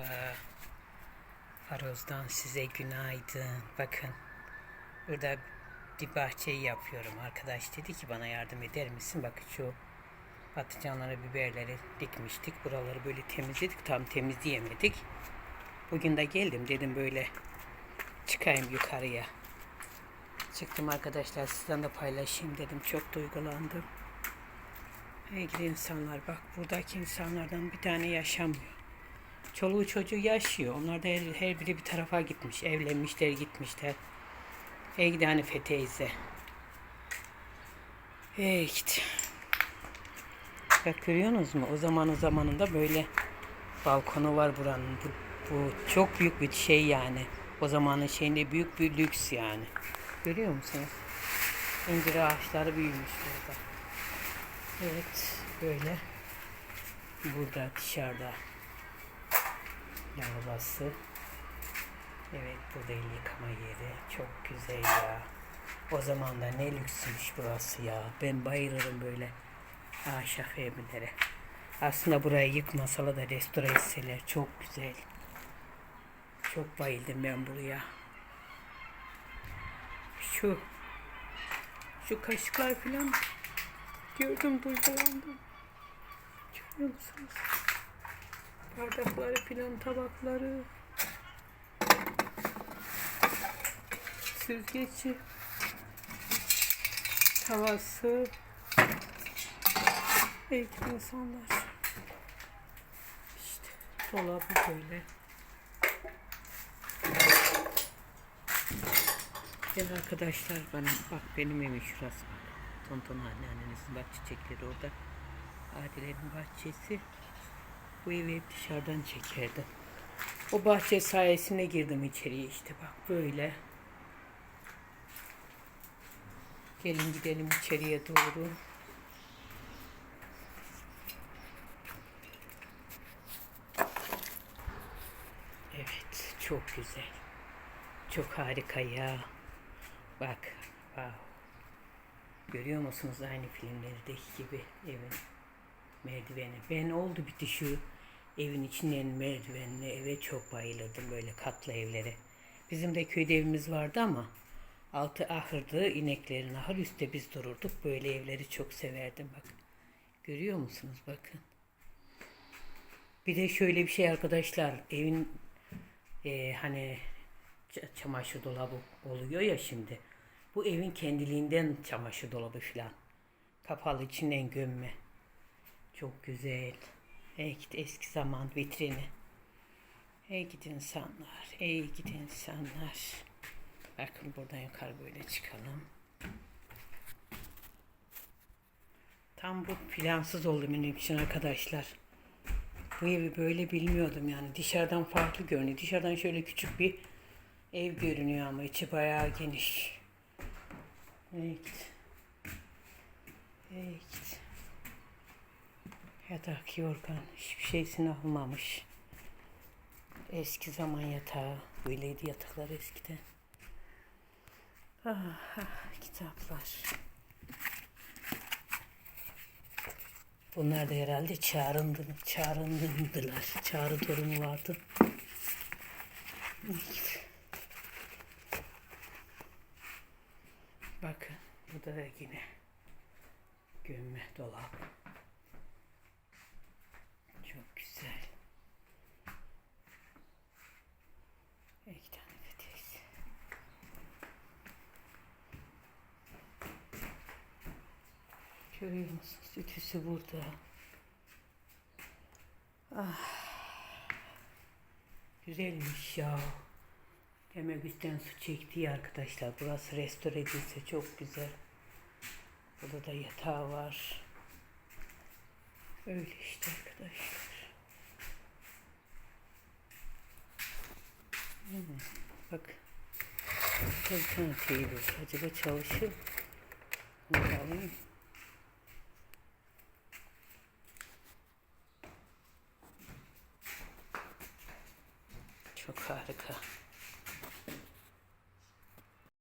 Merhaba. Faroz'dan size günaydın. Bakın. Burada bir bahçeyi yapıyorum. Arkadaş dedi ki bana yardım eder misin? Bakın şu patlıcanları, biberleri dikmiştik. Buraları böyle temizledik. Tam temizleyemedik. Bugün de geldim dedim böyle çıkayım yukarıya. Çıktım arkadaşlar sizden de paylaşayım dedim. Çok duygulandım. Ey gidi insanlar bak buradaki insanlardan bir tane yaşamıyor. Çoluğu çocuğu yaşıyor. Onlar da her, her biri bir tarafa gitmiş. Evlenmişler gitmişler. Ey gidi Hanife teyze. Ey gidi. Bak görüyorsunuz mu? O zamanın zamanında böyle balkonu var buranın. Bu, bu çok büyük bir şey yani. O zamanın şeyinde büyük bir lüks yani. Görüyor musunuz? İncir ağaçları büyümüş burada. Evet, böyle. Burada dışarıda lavabası. Evet, burada el yıkama yeri. Çok güzel ya. O zaman da ne lüksmüş burası ya. Ben bayılırım böyle ahşap evlere. Aslında burayı yıkmasalar da restore etseler çok güzel. Çok bayıldım ben buraya. Şu şu kaşıklar falan gördüm duygulandım. Görüyor musunuz? Bardakları filan tabakları. Süzgeci. Tavası. Eğitim insanlar. İşte dolabı böyle. Gel arkadaşlar bana bak benim evim şurası bak. Tonton anneannenizin bak çiçekleri orada. Adile'nin bahçesi. Bu evi hep dışarıdan çekerdim. O bahçe sayesinde girdim içeriye işte bak böyle. Gelin gidelim içeriye doğru. Evet çok güzel. Çok harika ya. Bak. Wow. Görüyor musunuz aynı filmlerdeki gibi evin merdiveni. Ben oldu bitti şu evin içinden merdivenli eve çok bayılırdım böyle katlı evlere. Bizim de köyde evimiz vardı ama altı ahırdı ineklerin ahır üstte biz dururduk. Böyle evleri çok severdim bak. Görüyor musunuz bakın. Bir de şöyle bir şey arkadaşlar evin e, hani çamaşır dolabı oluyor ya şimdi. Bu evin kendiliğinden çamaşır dolabı filan. Kapalı içinden gömme. Çok güzel. Ey git eski zaman vitrini. Ey git insanlar. Ey git insanlar. Bakın buradan yukarı böyle çıkalım. Tam bu plansız oldu benim için arkadaşlar. Bu evi böyle bilmiyordum yani. Dışarıdan farklı görünüyor. Dışarıdan şöyle küçük bir ev görünüyor ama içi bayağı geniş. Evet. Evet. Yatak, yorgan, hiçbir şeysini almamış. Eski zaman yatağı. Böyleydi yataklar eskiden. Ah, ah, kitaplar. Bunlar da herhalde çağrındı, çağrındılar. Çağrı torunu vardı. Bakın bu da yine gömme dolap. Çok güzel. İki tane peteğiz. Görüyor musunuz? Ütüsü burada. Ah. Güzelmiş ya. Demek üstten su çekti arkadaşlar. Burası restore edilse çok güzel. Burada da yatağı var. Öyle işte arkadaşlar. Hmm, bak. Tane teyze. Acaba çalışır. Da alayım. harika.